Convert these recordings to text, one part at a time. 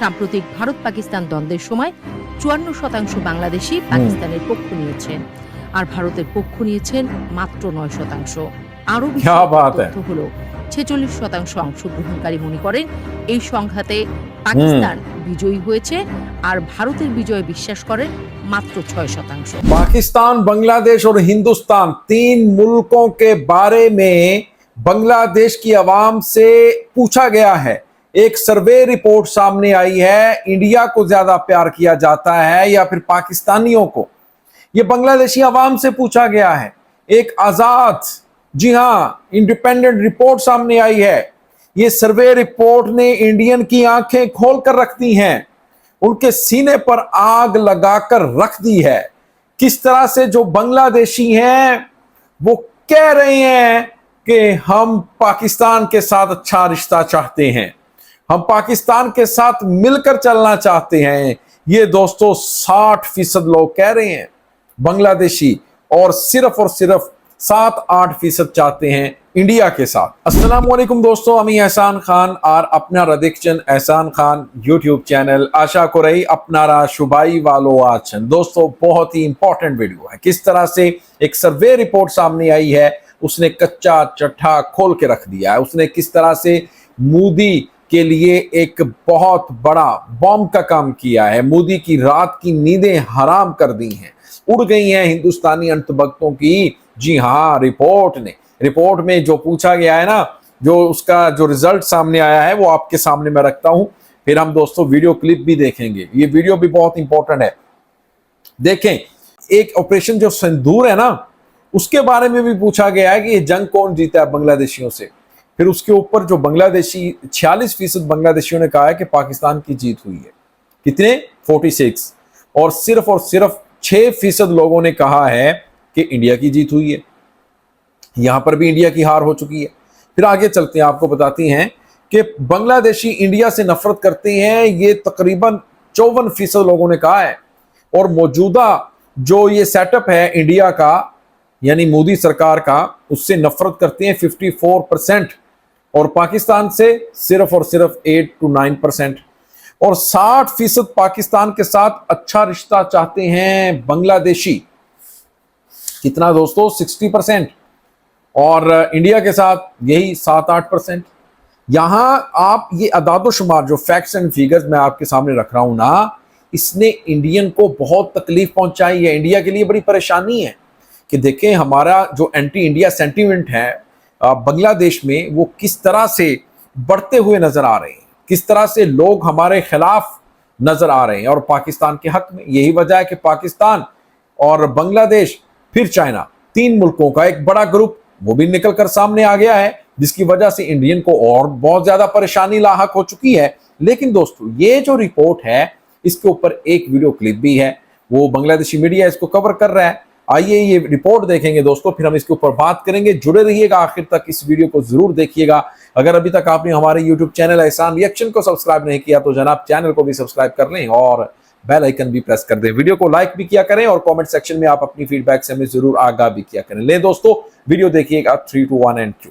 সাম্প্রতিক ভারত পাকিস্তান দ্বন্দ্বের সময় চুয়ান্ন শতাংশ বাংলাদেশি পাকিস্তানের পক্ষ নিয়েছেন আর ভারতের পক্ষ নিয়েছেন মাত্র নয় শতাংশ আরো বেশি क्या बात है তথ্য হলো ছেচল্লিশ শতাংশ অংশগ্রহণকারী মনে করেন এই সংঘাতে পাকিস্তান বিজয়ী হয়েছে আর ভারতের বিজয়ে বিশ্বাস করেন মাত্র ছয় শতাংশ पाकिस्तान बांग्लादेश और हिंदुस्तान तीन मुल्कों के बारे में बांग्लादेश की आवाम से पूछा गया है एक सर्वे रिपोर्ट सामने आई है, इंडिया को ज़्यादा प्यार किया जाता है या फिर पाकिस्तानियों को? यह बांग्लादेशी आवाम से पूछा गया है। एक आज़ाद, जी हाँ इंडिपेंडेंट रिपोर्ट सामने आई है। ये सर्वे रिपोर्ट ने इंडियन की आँखें खोल कर रख दी हैं। उनके सीने पर आग लगाकर रख दी है। किस तरह से जो बांग्लादेशी हैं, वो कह रहे हैं कि हम पाकिस्तान के साथ अच्छा रिश्ता चाहते हैं। हम पाकिस्तान के साथ मिलकर चलना चाहते हैं। ये दोस्तों 60 फ़ीसद लोग कह रहे हैं, बांग्लादेशी, और सिर्फ़ और सिर्फ़ सात आठ फ़ीसद चाहते हैं इंडिया के साथ। अस्सलाम वालेकुम दोस्तों, अमी एहसान खान और अपना रदिक्शन एहसान खान यूट्यूब चैनल। आशा को रही अपना शुबाई वालो आचन। दोस्तों, बहुत ही इंपॉर्टेंट वीडियो है। किस तरह से एक सर्वे रिपोर्ट सामने आई है, उसने कच्चा चट्ठा खोल के रख दिया है। उसने किस तरह से मोदी के लिए एक बहुत बड़ा बॉम्ब का काम किया है। मोदी की रात की नींदें हराम कर दी हैं। उड़ गई हैं हिंदुस्तानी अंतभक्तों की। जी हाँ रिपोर्ट ने। रिपोर्ट में जो पूछा गया है ना, जो उसका जो रिज़ल्ट सामने आया है, वो आपके सामने मैं रखता हूँ। फिर हम दोस्तों वीडियो क्लिप भी देखेंगे। ये वीडियो भी बहुत इंपॉर्टेंट है। देखें, एक ऑपरेशन जो सिंदूर है ना, उसके बारे में भी पूछा गया है कि ये जंग कौन जीता है बांग्लादेशियों से। फिर उसके ऊपर जो बांग्लादेशी, छियालीस फ़ीसद बांग्लादेशियों ने कहा है कि पाकिस्तान की जीत हुई है। कितने? 46 और सिर्फ़ और सिर्फ़ छह फ़ीसद लोगों ने कहा है कि इंडिया की जीत हुई है। यहाँ पर भी इंडिया की हार हो चुकी है। फिर आगे चलते हैं, आपको बताती हैं कि बांग्लादेशी इंडिया से नफरत करते हैं, ये तकरीबन चौवन फ़ीसद लोगों ने कहा है। और मौजूदा जो ये सेटअप है इंडिया का, यानी मोदी सरकार का, उससे नफरत करते हैं 54 परसेंट और पाकिस्तान से सिर्फ़ और सिर्फ़ एट टू नाइन परसेंट और 60 फ़ीसद पाकिस्तान के साथ अच्छा रिश्ता चाहते हैं बांग्लादेशी। कितना दोस्तों? 60 परसेंट और इंडिया के साथ यही सात आठ परसेंट यहाँ आप ये अदादोशुमार जो फैक्ट्स एंड फिगर्स मैं आपके सामने रख रहा हूँ ना, इसने इंडियन को बहुत तकलीफ़ पहुंचाई है। इंडिया के लिए बड़ी परेशानी है कि देखें, हमारा जो एंटी इंडिया सेंटीमेंट है बांग्लादेश में वो किस तरह से बढ़ते हुए नज़र आ रहे हैं? किस तरह से लोग हमारे खिलाफ नज़र आ रहे हैं? और पाकिस्तान के हक में? यही वजह है कि पाकिस्तान और बांग्लादेश, फिर चाइना, तीन मुल्कों का एक बड़ा ग्रुप, वो भी निकल कर सामने आ गया है, जिसकी वजह से इंडियन को और बहुत ज़्यादा परेशानी लाहक हो चुकी है। लेकिन दोस्तों, ये जो रिपोर्ट है, इसके ऊपर एक वीडियो क्लिप भी है, वो बांग्लादेशी मीडिया इसको कवर कर रहा है। आइए ये रिपोर्ट देखेंगे दोस्तों फिर हम इसके ऊपर बात करेंगे जुड़े रहिएगा आखिर तक इस वीडियो को जरूर देखिएगा अगर अभी तक आपने हमारे यूट्यूब चैनल एहसान रिएक्शन को सब्सक्राइब नहीं किया तो जनाब चैनल को भी सब्सक्राइब कर लें और बेल आइकन भी प्रेस कर दें वीडियो को लाइक भी किया करें और कमेंट सेक्शन में आप अपनी फीडबैक से हमें जरूर आगाह भी किया करें ले दोस्तों वीडियो देखिएगा three two one and two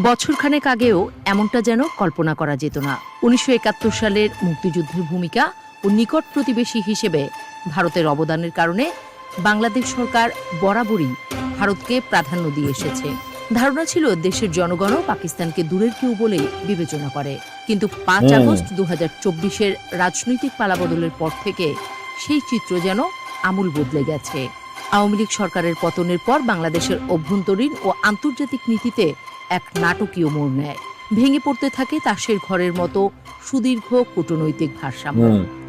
বছরখানেক আগেও এমনটা যেন কল্পনা করা যেত না উনিশশো একাত্তর সালের মুক্তিযুদ্ধের ভূমিকা ও নিকট প্রতিবেশী হিসেবে ভারতের অবদানের কারণে বাংলাদেশ সরকার বরাবরই ভারতকে প্রাধান্য দিয়ে এসেছে। ধারণা ছিল দেশের জনগণও পাকিস্তানকে দূরের কেউ বলে বিবেচনা করে। কিন্তু পাঁচ আগস্ট দু হাজার চব্বিশের রাজনৈতিক পালাবদলের পর থেকে সেই চিত্র যেন আমূল বদলে গেছে। আওয়ামী লীগ সরকারের পতনের পর বাংলাদেশের অভ্যন্তরীণ ও আন্তর্জাতিক নীতিতে এক নাটকীয় মোড় নেয়। ভেঙে পড়তে থাকে তাসের ঘরের মতো সুদীর্ঘ কূটনৈতিক ভারসাম্য।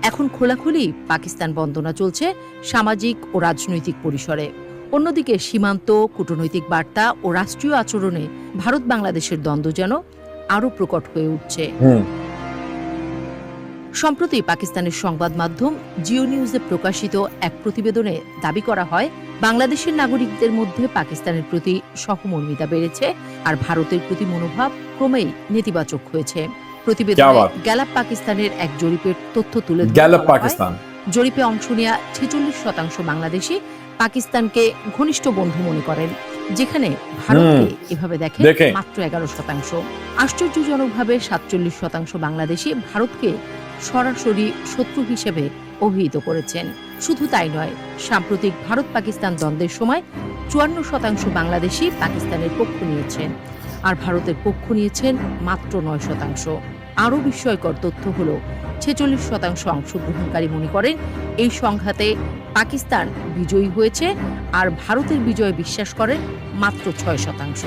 এখন খোলাখুলি পাকিস্তান বন্দনা চলছে সামাজিক ও রাজনৈতিক পরিসরে। অন্যদিকে সীমান্ত কূটনৈতিক বার্তা ও রাষ্ট্রীয় আচরণে ভারত বাংলাদেশের দ্বন্দ্ব যেন আরও প্রকট হয়ে উঠছে। সম্প্রতি পাকিস্তানের সংবাদ মাধ্যম জিও নিউজে প্রকাশিত এক প্রতিবেদনে দাবি করা হয় বাংলাদেশের নাগরিকদের মধ্যে পাকিস্তানের প্রতি সহমর্মিতা বেড়েছে আর ভারতের প্রতি মনোভাব ক্রমেই নেতিবাচক হয়েছে। গ্যালাপ পাকিস্তানের এক জরিপের তথ্য তুলে গ্যালাপ পাকিস্তান। জরিপে অংশ নেয়া ছেচল্লিশ শতাংশ বাংলাদেশি পাকিস্তানকে ঘনিষ্ঠ বন্ধু মনে করেন। যেখানে ভারতকে এভাবে দেখে। মাত্র এগারো শতাংশ। আশ্চর্যজনকভাবে সাতচল্লিশ শতাংশ বাংলাদেশি ভারতকে সরাসরি শত্রু হিসেবে অভিহিত করেছেন। শুধু তাই নয় সাম্প্রতিক ভারত পাকিস্তান দ্বন্দ্বের সময় চুয়ান্ন শতাংশ বাংলাদেশি পাকিস্তানের পক্ষ নিয়েছেন আর ভারতের পক্ষ নিয়েছেন মাত্র নয় শতাংশ। আরও বিস্ময়কর তথ্য হল ছেচল্লিশ শতাংশ অংশগ্রহণকারী মনে করেন এই সংঘাতে পাকিস্তান বিজয়ী হয়েছে আর ভারতের বিজয়ে বিশ্বাস করেন মাত্র ছয় শতাংশ।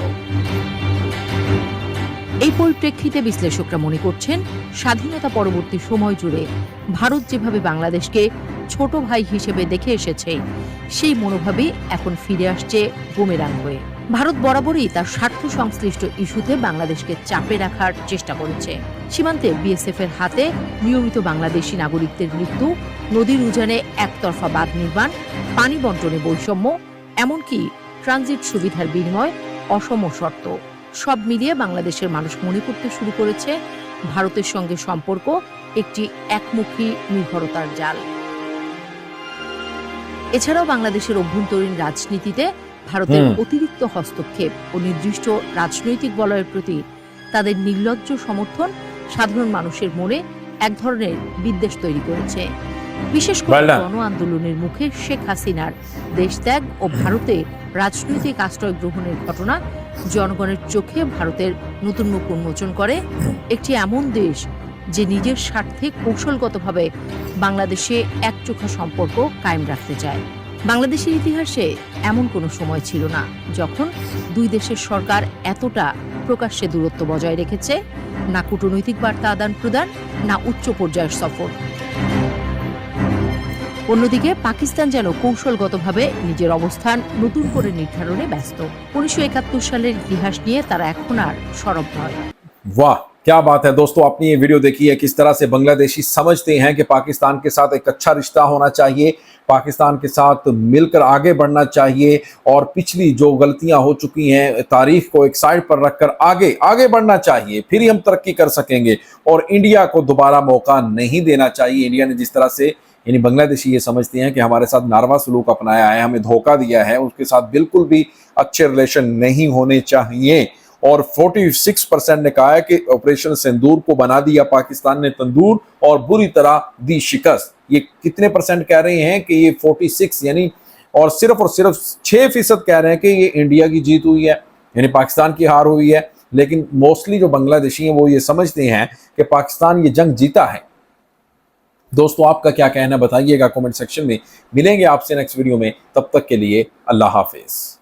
এই পরিপ্রেক্ষিতে বিশ্লেষকরা মনে করছেন, স্বাধীনতা পরবর্তী সময় জুড়ে ভারত যেভাবে বাংলাদেশকে ছোট ভাই হিসেবে দেখে এসেছে, সেই মনোভাবই এখন ফিরে আসছে বুমেরাং হয়ে। ভারত বরাবরই তার স্বার্থ সংশ্লিষ্ট ইস্যুতে বাংলাদেশকে চাপে রাখার চেষ্টা করেছে। সীমান্তে বিএসএফ এর হাতে নিয়মিত বাংলাদেশি নাগরিকদের মৃত্যু, নদীর উজানে একতরফা বাঁধ নির্মাণ, পানি বন্টনে বৈষম্য, এমনকি ট্রানজিট সুবিধার বিনিময় অসম শর্ত। সব মিলিয়ে বাংলাদেশের মানুষ মনে করতে শুরু করেছে, ভারতের সঙ্গে সম্পর্ক একটি একমুখী নির্ভরতার জাল। এছাড়াও বাংলাদেশের অভ্যন্তরীণ রাজনীতিতে ভারতের অতিরিক্ত হস্তক্ষেপ ও নির্দিষ্ট রাজনৈতিক বলয়ের প্রতি তাদের নির্লজ্জ সমর্থন সাধারণ মানুষের মনে এক ধরনের বিদ্বেষ তৈরি করেছে। বিশেষ করে গণ আন্দোলনের মুখে শেখ হাসিনার দেশত্যাগ ও ভারতে রাজনৈতিক আশ্রয় গ্রহণের ঘটনা জনগণের চোখে ভারতের নতুন মুখ উন্মোচন করে। একটি এমন দেশ যে নিজের স্বার্থে কৌশলগতভাবে বাংলাদেশে একচোখা সম্পর্ক কায়েম রাখতে চায়। বাংলাদেশের ইতিহাসে এমন কোনো সময় ছিল না যখন দুই দেশের সরকার এতটা প্রকাশ্যে দূরত্ব বজায় রেখেছে, না কূটনৈতিক বার্তা আদান প্রদান, না উচ্চ পর্যায়ের সফর। অন্যদিকে পাকিস্তান যেন কৌশলগতভাবে নিজের অবস্থান নতুন করে নির্ধারণে ব্যস্ত। উনিশশো একাত্তর সালের ইতিহাস নিয়ে তারা এখন আর সরব নয়। वाह क्या बात है दोस्तों, आपने ये वीडियो देखी है किस तरह से बांग्लादेशी समझते हैं कि पाकिस्तान के साथ एक अच्छा रिश्ता होना चाहिए, पाकिस्तान के साथ मिलकर आगे बढ़ना चाहिए और पिछली जो गलतियाँ हो चुकी हैं, तारीख को एक साइड पर रखकर आगे आगे बढ़ना चाहिए, फिर ही हम तरक्की कर सकेंगे और इंडिया को दोबारा मौका नहीं देना चाहिए। इंडिया ने जिस तरह से, यानी बांग्लादेशी ये समझते हैं कि हमारे साथ नारवा सलूक अपनाया है, हमें धोखा दिया है, उसके साथ बिल्कुल भी अच्छे रिलेशन नहीं होने चाहिए। और 46 परसेंट ने कहा है कि ऑपरेशन सिंदूर को बना दिया, पाकिस्तान ने तंदूर और बुरी तरह दी शिकस्त। ये कितने परसेंट कह रहे हैं कि ये 46 यानी और सिर्फ़ और सिर्फ़ 6 फ़ीसद कह रहे हैं कि ये इंडिया की जीत हुई है, यानी पाकिस्तान की हार हुई है। लेकिन मोस्टली जो बांग्लादेशी हैं, वो ये समझते हैं कि पाकिस्तान ये जंग जीता है। दोस्तों, आपका क्या कहना बताइएगा कमेंट सेक्शन में। मिलेंगे आपसे नेक्स्ट वीडियो में। तब तक के लिए अल्लाह हाफिज़।